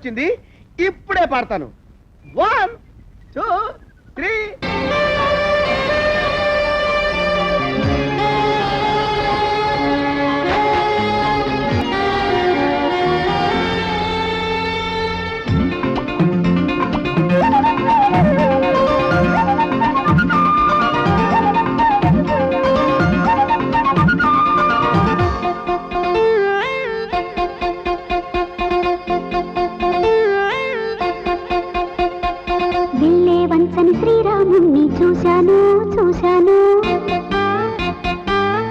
వచ్చింది ఇప్పుడే పాడతాను. వన్ టూ త్రీ వంచని శ్రీరాముణ్ణి చూశాను చూశాను.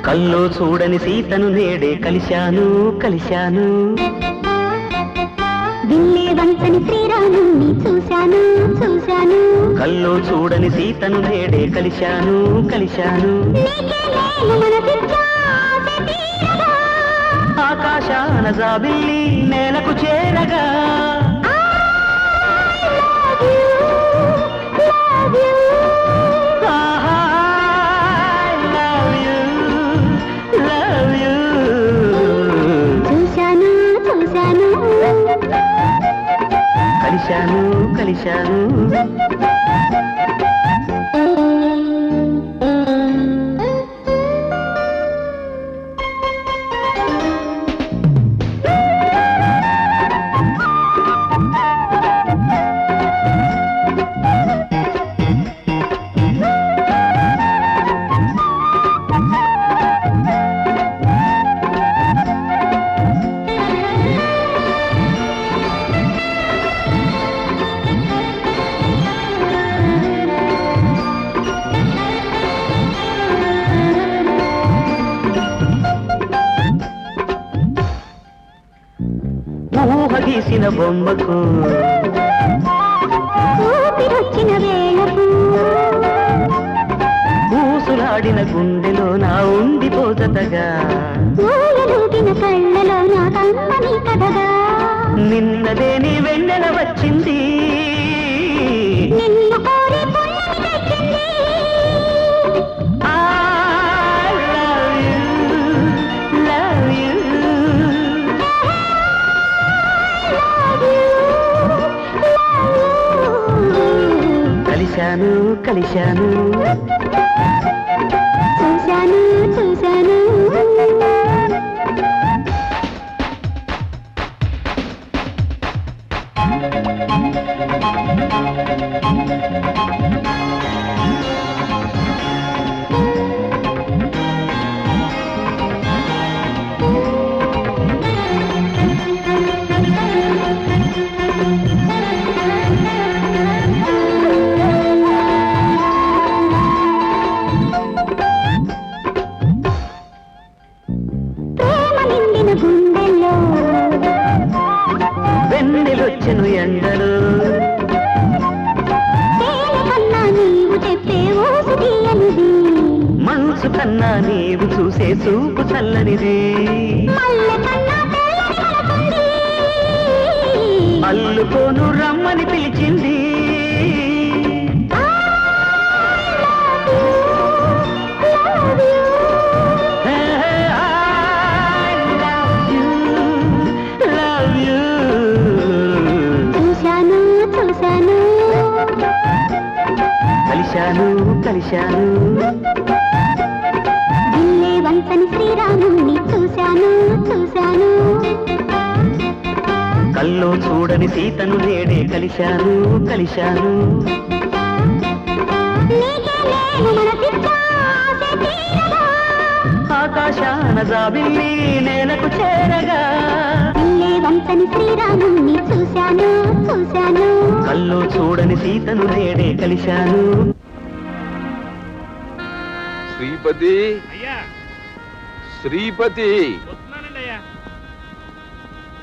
కల్లో చూడని సీతను నేడే కలిశాను కలిశాను. వెళ్ళే వంచని శ్రీరాముణ్ణి చూశాను చూశాను. కల్లో చూడని సీతను నేడే కలిశాను కలిశాను. ఆకాశాన జాబిల్లి నేలకు కలిశాను కలిశాను. గీసిన బొమ్మకు. ఊపిరొచ్చిన వేళకు. ఊసులాడిన గుండెలో నా ఉండిపోతగా కళ్ళలో నా కమ్మని కథగా నిన్నదే నీ వెన్నెల వచ్చింది. నిన్ను కోరి కలిశాను కలిశాను చూశాను చూశాను వెన్నెలొచ్చెను ఎండలు మనసు కన్నా నీవు చూసే చూపు చల్లనిది. అల్లుకోను రమ్మని పిలిచింది. కలిశాను కలిశాను. దిల్లే వంచని శ్రీరాముణ్ణి చూశాను చూశాను. కల్లో చూడని సీతను నేడే కలిశాను కలిశాను. ఆకాశాన జాబిల్లి నేలకు చేరగా. దిల్లే వంచని శ్రీరాముణ్ణి చూశాను చూశాను. కల్లో చూడని సీతను నేడే కలిశాను. శ్రీపతి. శ్రీపతి.